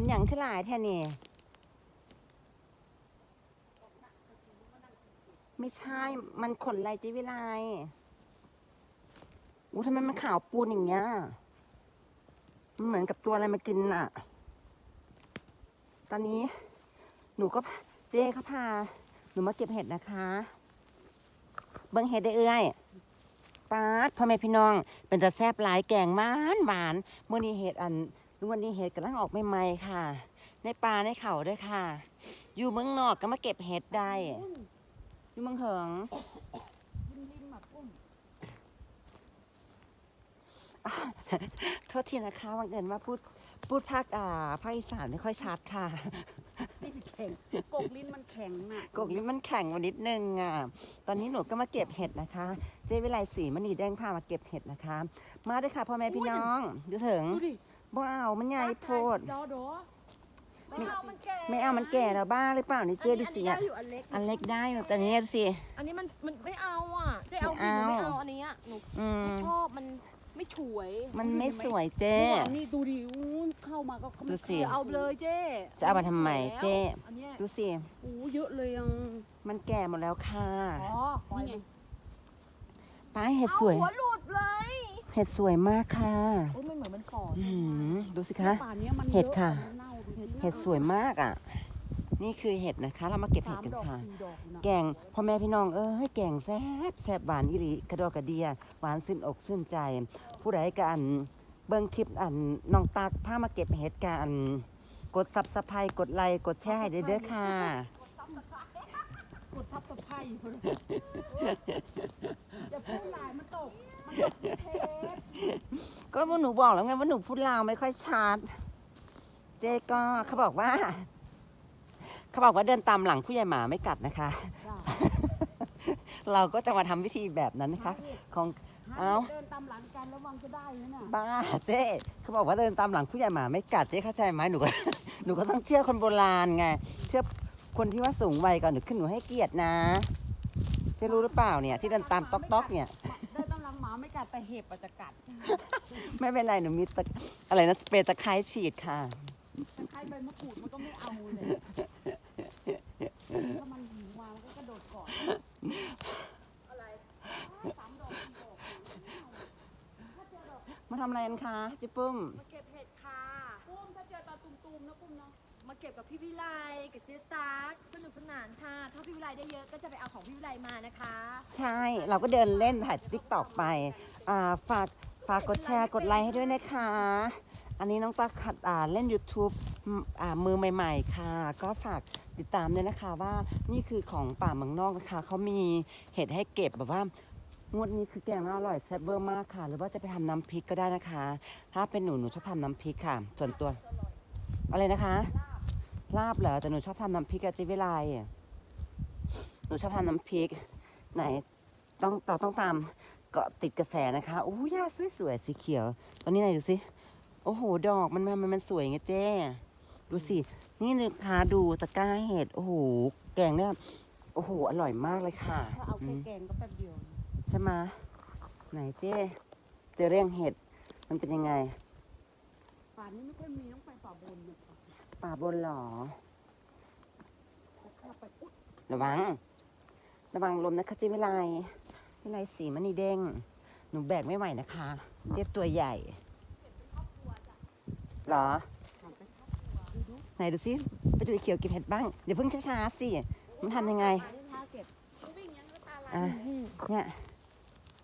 นหยังขึ้นหลายแท่นี่ ไม่ใช่ มันขนอะไรเจวิไลอู้ทำไมมันขาวปูนอย่างเงี้ย มันเหมือนกับตัวอะไรมากินอะ ตอนนี้หนูก็เจ๊เขาพา หนูมาเก็บเห็ดนะคะ เบิ้งเห็ดได้เอ้ยป้าดพ่อแม่พี่น้อง เป็นตาแซบหลายแกงหวานหวานเมื่อนี้เห็ดอัน วันนี้เห็ดกำลังออกใหม่ๆค่ะ ในปลาในเขาด้วยค่ะ อยู่เมืองนอกก็มาเก็บเห็ดได้ อยู่เมืองเหิงโทษทีนะคะบังเอิญว่าพูดพูดภาคอ่าภาคอีสานไม่ค่อยชัดค่ะแข็งกกลิ้นมันแข็งน่ะกกลิ้นมันแข็งมานิดนึงอะ ตอนนี้หนูก็มาเก็บเห็ดนะคะ เจ๊วิไลศรีมณีแดงพามาเก็บเห็ดนะคะ มาด้วยค่ะพ่อแม่พี่น้องดูถึงดูดิ บ้าวมันใหญ่โพด ดอดอไม่เอามันแก่ไม่เอามันแก่แล้วบ้าหรือเปล่านี่เจ๊ดูสิอันอะนี้ได้อยู่อันเล็ก อันเล็กได้อยู่แต่นี้ดูสิ อันนี้มันมันไม่เอาอะได้เอาไม่สิหนูเอาไม่เอาอันนี้อะหนูอืมชอบมันไม่ฉวยมันไม่สวยเจ๊นี่ดูดิอู้เข้ามาก็เขาดูสิ เดี๋ยวเอาเลยเจ๊จะเอามาทำไมเจ๊ อันเนี้ยดูสิอู้เยอะเลยยังมันแก่หมดแล้วค่ะอ๋อนี่ไงป้าเห็ดเอาสวยหัวหลุดเลย เห็ดสวยมากค่ะ โอ้ยมันเหมื อนมันขออื้อหือดูสิคะ ป่านนี้มันเห็ดค่ะยอมันเน่าดูสิเห็ดสวยมากอะ นี่คือเห็ดนะคะ เรามาเก็บเห็ดสามกันดอกค่ะสี่ดอกอยู่นะแกงพ่อแม่พี่น้องเอ้ยแกงแซ่บแซ่บหวานอีหลีกระดอกกระเดียหวานซึ้นอกซึ้นใจ ผู้ใดกันเบิ่งคลิปอันน้องตักพามาเก็บเห็ดกันกดซับสไครกดไลค์กดแชร์ให้เด้อๆค่ะ กดทับตะไคร้อย่าพูดหลายมันตกมันตกที่เทป ก็ว่าหนูบอกแล้วไงว่าหนูพูดลาวไม่ค่อยชัด เจ๊ก็เขาบอกว่า เขาบอกว่าเดินตามหลังผู้ใหญ่หมาไม่กัดนะคะ เราก็จะมาทำวิธีแบบนั้นนะคะ ของเอ้าเดินตามหลังกันระวังจะได้นะน่ะบ้าเจ๊เขาบอกว่าเดินตามหลังผู้ใหญ่หมาไม่กัดเจ๊เข้าใจไหมหนูก็หนูก็ต้องเชื่อคนโบราณไงเชื่อคนที่ว่าสูงวัยก่อนหนูขึ้นหนูให้เกียรตินะเจ๊รู้หรือเปล่าเนี่ย ที่เดินตามต๊อกต๊อกเนี่ย กัดแต่เห็บอาจจะกัดไม่เป็นไรหนูมีตะอะไรนะสเปรย์ตะไคร้ฉีดค่ะ ตะไคร้ใบมะกรูดมันก็ไม่เอาเลยถ้ามันหิวมามันก็กระโดดก่อนมาทำอะไรกันคะจิปุ้มมาเก็บเห็ดค่ะปุ้มถ้าเจอตอนตุ่มๆนะปุ้มเนาะ มาเก็บกับพี่วิไลกับเจ๊ตั๊กสนุกสนานค่ะ ถ้าพี่วิไลได้เยอะก็จะไปเอาของพี่วิไลมานะคะ ใช่ เราก็เดินเล่นถ่ายติ๊กตอกไปอ่าฝากฝากกดแชร์กดไลค์ให้ด้วยนะคะ อันนี้น้องตักขัดอ่าเล่น YouTube อ่ามือใหม่ ๆ ค่ะ ก็ฝากติดตามด้วยนะคะว่านี่คือของป่าเมืองนอกนะคะเขามีเห็ดให้เก็บแบบว่างวดนี้คือแกงอร่อยแซ่บเบอร์มากค่ะ หรือว่าจะไปทำน้ำพริกก็ได้นะคะ ถ้าเป็นหนูหนูชอบทำน้ำพริกค่ะ ส่วนตัว อะไรนะคะ ลาบเหรอแต่หนูชอบทำน้ำพริกกับเจิวิไลหนูชอบทำน้ำพริก ไหนต้องเราต้องตามเกาะติดกระแสนะคะโอ้ยหญ้าสวยๆสีเขียว ตอนนี้ไหนดูสิโอ้โหดอกมันมันมันสวยไงเจ๊ดูสิ นี่นะคะดูตะกร้าเห็ดโอ้โหแกงเนี่ยโอ้โหอร่อยมากเลยค่ะถ้าเอาอืแค่มแกงก็แป๊บเดียวใช่ไหมะไหนเจ๊เจอเรื่องเห็ดมันเป็นยังไงป่านนี้ไม่ค่อยมีต้องไปป่าบนเนี่ย ป่าบนเหรอถ้าไปอุ๊ยระวัง ระวังลมนะคะเจ๊ไม่ไรไม่ไรสีมันนี่เด้ง หนูแบกไม่ไหวนะคะเจ๊ตัวใหญ่เหรอถามไปไหนดูสิไปดูไอ้เขียวเก็บเห็ดบ้าง เดี๋ยวเพิ่งช้าๆสิ มันทำยังไงอันนี้ท่าเก็บอะเนี่ย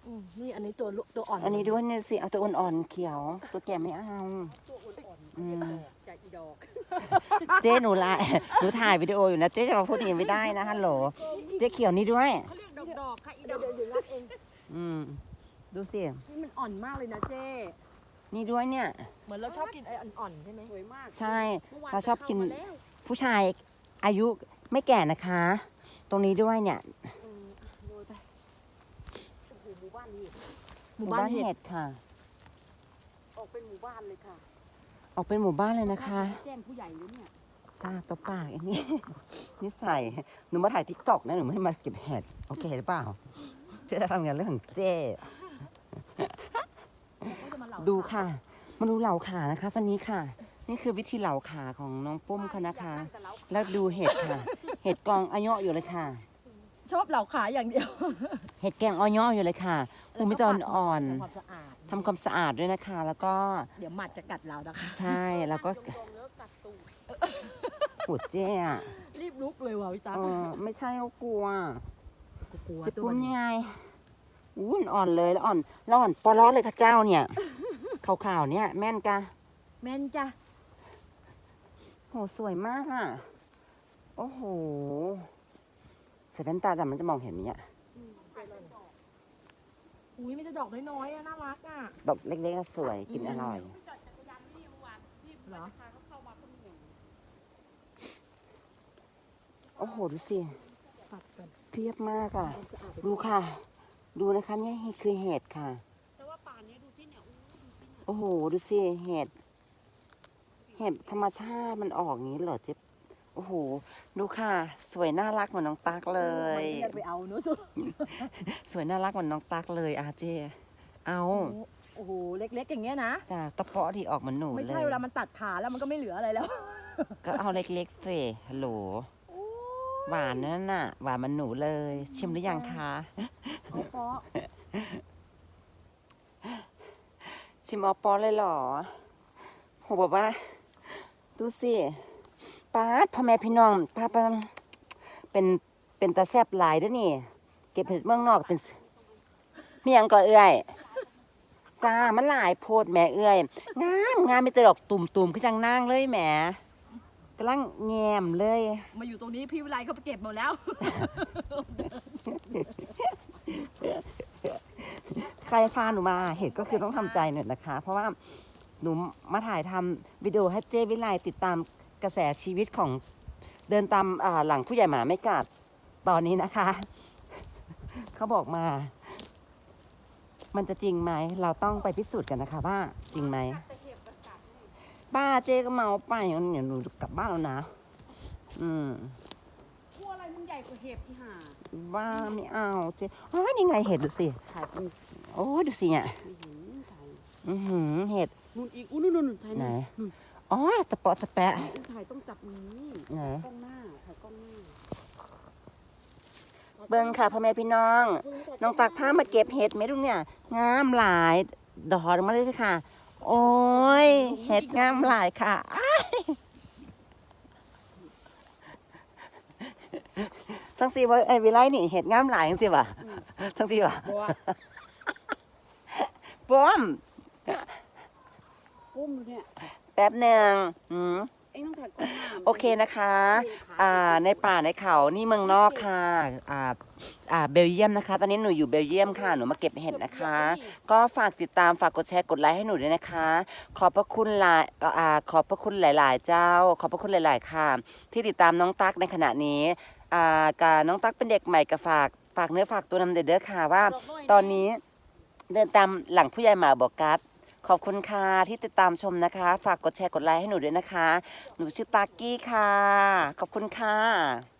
อืมนี่อันนี้ตัวลุตัวอ่อน อันนี้ด้วยเนี่ยสิ เอาตัวอ่อนๆเขียว ตัวแก่ไม่เอาตัว อ่อนอืมๆจากอีดอก เจ๊หนูละ หนูถ่ายวิดีโออยู่นะเจ๊จะมาพูดอย่างนี้ไม่ได้นะฮัลโหลเจ๊เขียวนี่ด้วย เขาเรียกดอกดอกค่ะอีดเดี๋ยอวกเดี๋ยวเดี๋ยวรัดเองอืม ดูสิ นี่มันอ่อนมากเลยนะเจ๊นี่ด้วยเนี่ย เหมือนเราชอบกินไอ้อ่อนๆใช่ไหมสวยมากใช่มื่วเราชอบกิน เข้ามาแล้วผู้ชายอายุไม่แก่นะคะ ตรงนี้ด้วยเนี่ยเอออะโรยไปโอ้โหหมู่บ้านนี่หมู่บ้านเห็ดค่ะ ออกเป็นหมู่บ้านเลยค่ะ ออกเป็นหมู่บ้านเลยนะคะ แจ้งผู้ใหญ่เลยเนี่ยจ้าตัวปากอันนี้ นิสัยหนูมาถ่ายทิกตอกนะหนูไม่ได้มาเก็บเห็ดโอเคหรือเปล่าเจ๊จะทำงานเรื่องของเจ๊เขาจะมาเหล่าดูค่ะ มาดูเหล่าขานะคะตอนนี้ค่ะ นี่คือวิธีเหลาขาของน้องปุ้มเขานะคะแล้วดูเห็ดค่ะ เห็ดกองอายออยู่เลยค่ะ ชอบเหล่าขาอย่างเดียวเห็ดแกงออยออยู่เลยค่ะอูมิตอนอ่อนทำความสะอาด ทำความสะอาดด้วยนะคะ แล้วก็เดี๋ยวหมัดจะกัดเรานะคะ ใช่แล้วก็ตรงๆแล้วกัดตูดปวดเจ้อะรีบลุกเลยว่ะพี่ตาเออไม่ใช่เขากลัวกลัวจะตัวปุ้มมันยังไงอู้มันอ่อนเลยแล้วอ่อนแล้วอ่อนปอร้อนเลยค่ะเจ้าเนี่ยขาวๆเนี่ยแม่นกะแม่นจ้ะโหสวยมากอะโอ้โหใส่แว่นตาแต่มันจะมองเห็นไหมเนี่ย อุ้ยไม่จะดอกน้อยๆอะน่ารักอะ ดอกเล็กๆก็สวยกินอร่อย จอดจักรยานนี่เมื่อวานพี่เหรอ พาเขาเข้ามาคนหนึ่งโอ้โหดูสิปัดกันเพียบมากอะ สะอาดดูค่ะ ดูนะคะเนี่ยคือเห็ดค่ะ แต่ว่าป่านนี้ดูที่เนี่ยอู้ดูที่เนี่ยโอ้โหดูสิเห็ด เห็ดธรรมชาติมันออกอย่างนี้เหรอเจ๊บ โอ้โห ดูค่ะ สวยน่ารักเหมือนน้องตักเลย มันก็งไปเอาเนอะสุสวยน่ารักเหมือนน้องตักเลยอาเจ เอาโอ้โหเล็กๆอย่างเงี้ยนะ จ้าตะเปาะที่ออกเหมือนหนูไม่เลใช่ยเวลามันตัดขาแล้วมันก็ไม่เหลืออะไรแล้ว ก็เอาเล็กๆสิฮัลโหล หวานนั่นน่ะ หวานเหมันหนูเลย ชิมหรือยังคะเอาเพราะชิมออปอเลยเหรอโหบอกว่า ดูสิ ป้าดพ่อแม่พี่น้องป้าป้าเป็นเป็นตาแซบหลายเด้วยนี่ เก็บเห็ดเมืองนอกเป็นมีหยังก่อเอื้อยจ้ามันหลายโพดแหม่เอื้อยงามงามมีแต่ดอกตุ่มๆคือจังนางเลยแหมกำลังแงมเลย มาอยู่ตรงนี้พี่วิไลเขาไปเก็บหมดแล้ว ใครพาหนูมาเห็ดก็คือต้องทำใจหน่อยนะคะ เพราะว่าหนูมาถ่ายทำวิดีโอให้เจวิไลติดตาม กระแสชีวิตของเดินตามอ่าหลังผู้ใหญ่หมาไม่กัดตอนนี้นะคะ เขาบอกมา มันจะจริงไหม เราต้องไปพิสูจน์กันนะคะว่าจริงไหมแต่เห็บมันกัดนี่ป้าเจก็เมาไปเดี๋ยวหนูกลับบ้านแล้วนะ อืมกลัวอะไรมึงใหญ่กว่าเห็บอีห่าว่าไม่เอาเจอ๋อนี่ไงเห็ดดูสิ ถ่ายเป็นโอ้ดูสิเนี่ยไม่เห็นถ่ายอือหือเห็ดนู่นอีกอู้นู่นนู่นถ่ายไหน นู่น อ๋อตะเปาะตะแปะนู่นถ่ายต้องจับนี้ไหนกล้องหน้าถ่ายกล้องหน้าเบิ้งค่ะพ่อแม่พี่น้อง น้องตักผ้ามาเก็บเห็ดไหมลุงเนี่ย งามหลาย ดอกมาเลยค่ะ โอ้ย เห็ดงามหลายค่ะอ้ายทั้งสี่ว่าไอ้วิไลนี่เห็ดงามหลายจังสิวะทั้งสี่วะบัวป้อมปุ้มเนี่ย แป๊บหนึ่งอืมเอ็งต้องถ่ายกล้องหน้าโอเคนะคะ อ่า ในป่าในเขานี่เมืองนอกค่ะ อ่า อ่า เบลเยียมนะคะ ตอนนี้หนูอยู่เบลเยียมค่ะ หนูมาเก็บเห็ดนะคะ ก็ฝากติดตาม ฝากกดแชร์ กดไลค์ให้หนูด้วยนะคะ ขอบพระคุณหลายอ่า ขอบพระคุณหลาย ๆ เจ้า ขอบพระคุณหลาย ๆ ค่ะ ที่ติดตามน้องตั๊กในขณะนี้ อ่ากับน้องตั๊กเป็นเด็กใหม่กับฝาก ฝากเนื้อฝากตัวนำเด้อค่ะว่า ตอนนี้เดินตามหลังผู้ใหญ่หมาบอกกัด ขอบคุณค่ะที่ติดตามชมนะคะ ฝากกดแชร์กดไลค์ให้หนูด้วยนะคะ หนูชื่อตากกี้ค่ะ ขอบคุณค่ะ